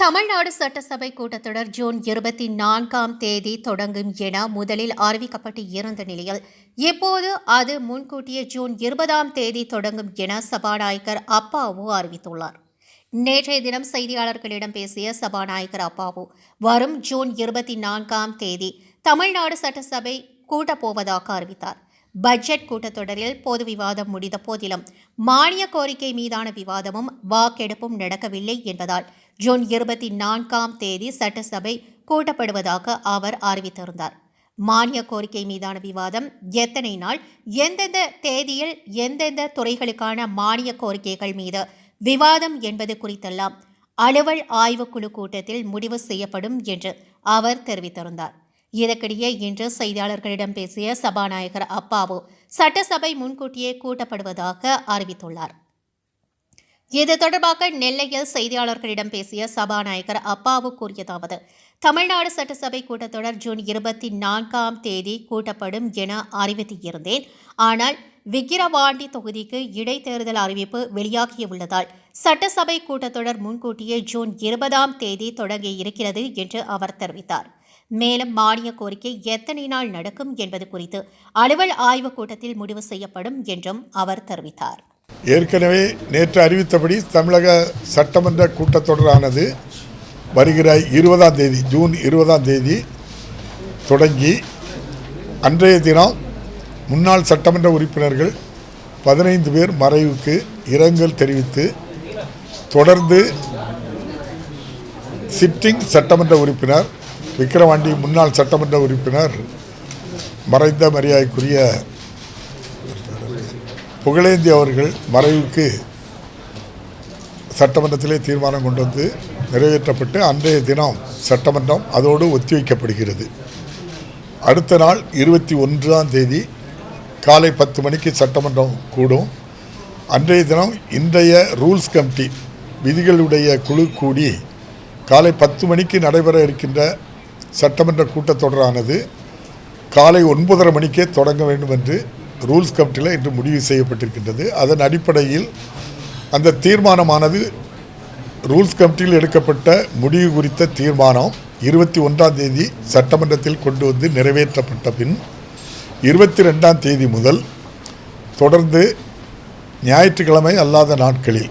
தமிழ்நாடு சட்டசபை கூட்டத்தொடர் ஜூன் இருபத்தி நான்காம் தேதி தொடங்கும் என முதலில் அறிவிக்கப்பட்டு இருந்த நிலையில் இப்போது அது முன்கூட்டியே ஜூன் இருபதாம் தேதி தொடங்கும் என சபாநாயகர் அப்பாவு அறிவித்துள்ளார். நேற்றைய தினம் செய்தியாளர்களிடம் பேசிய சபாநாயகர் அப்பாவு வரும் ஜூன் இருபத்தி நான்காம் தேதி தமிழ்நாடு சட்டசபை கூட்டப்போவதாக அறிவித்தார். பட்ஜெட் கூட்டத்தொடரில் பொது விவாதம் முடிந்த போதிலும் மானிய கோரிக்கை மீதான விவாதமும் வாக்கெடுப்பும் நடக்கவில்லை என்பதால் ஜூன் இருபத்தி நான்காம் தேதி சட்டசபை கூட்டப்படுவதாக அவர் அறிவித்திருந்தார். மானிய கோரிக்கை மீதான விவாதம் எத்தனை நாள் எந்தெந்த தேதியில் எந்தெந்த துறைகளுக்கான மானிய கோரிக்கைகள் மீது விவாதம் என்பது குறித்தெல்லாம் அலுவல் ஆய்வுக்குழு கூட்டத்தில் முடிவு செய்யப்படும் என்று அவர் தெரிவித்திருந்தார். இதற்கிடையே இன்று செய்தியாளர்களிடம் பேசிய சபாநாயகர் அப்பாவு சட்டசபை முன்கூட்டியே கூட்டப்படுவதாக அறிவித்துள்ளார். இது தொடர்பாக நெல்லையில் செய்தியாளர்களிடம் பேசிய சபாநாயகர் அப்பாவு கூறியதாவது தமிழ்நாடு சட்டசபை கூட்டத்தொடர் ஜூன் இருபத்தி நான்காம் தேதி கூட்டப்படும் என அறிவித்திருந்தேன். ஆனால் விக்கிரவாண்டி தொகுதிக்கு இடைத்தேர்தல் அறிவிப்பு வெளியாகியுள்ளதால் சட்டசபை கூட்டத்தொடர் முன்கூட்டியே ஜூன் இருபதாம் தேதி தொடங்கி இருக்கிறது என்று அவர் தெரிவித்தார். மேலும் மானிய கோரிக்கை எத்தனை நாள் நடக்கும் என்பது குறித்து அலுவல் ஆய்வுக் கூட்டத்தில் முடிவு செய்யப்படும் என்றும் அவர் தெரிவித்தார். ஏற்கனவே நேற்று அறிவித்தபடி தமிழக சட்டமன்ற கூட்டத்தொடரானது வருகிற இருபதாம் தேதி ஜூன் இருபதாம் தேதி தொடங்கி அன்றைய தினம் முன்னாள் சட்டமன்ற உறுப்பினர்கள் பதினைந்து பேர் மறைவுக்கு இரங்கல் தெரிவித்து தொடர்ந்து சிட்டிங் சட்டமன்ற உறுப்பினர் விக்கிரவாண்டி முன்னாள் சட்டமன்ற உறுப்பினர் மறைந்த மரியாதைக்குரிய புகழேந்தி அவர்கள் மறைவுக்கு சட்டமன்றத்திலே தீர்மானம் கொண்டு வந்து நிறைவேற்றப்பட்டு அன்றைய தினம் சட்டமன்றம் அதோடு ஒத்திவைக்கப்படுகிறது. அடுத்த நாள் இருபத்தி ஒன்றாம் தேதி காலை பத்து மணிக்கு சட்டமன்றம் கூடும். அன்றைய தினம் இன்றைய ரூல்ஸ் கமிட்டி விதிகளுடைய குழு கூடி காலை பத்து மணிக்கு நடைபெற இருக்கின்ற சட்டமன்ற கூட்டத்தொடரானது காலை ஒன்பதரை மணிக்கே தொடங்க வேண்டும் என்று ரூல்ஸ் கமிட்டியில் இன்று முடிவு செய்யப்பட்டிருக்கின்றது. அதன் அடிப்படையில் அந்த தீர்மானமானது ரூல்ஸ் கமிட்டியில் எடுக்கப்பட்ட முடிவு குறித்த தீர்மானம் இருபத்தி ஒன்றாம் தேதி சட்டமன்றத்தில் கொண்டு வந்து நிறைவேற்றப்பட்ட பின் இருபத்தி ரெண்டாம் தேதி முதல் தொடர்ந்து ஞாயிற்றுக்கிழமை அல்லாத நாட்களில்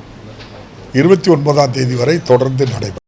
இருபத்தி ஒன்பதாம் தேதி வரை தொடர்ந்து நடைபெறும்.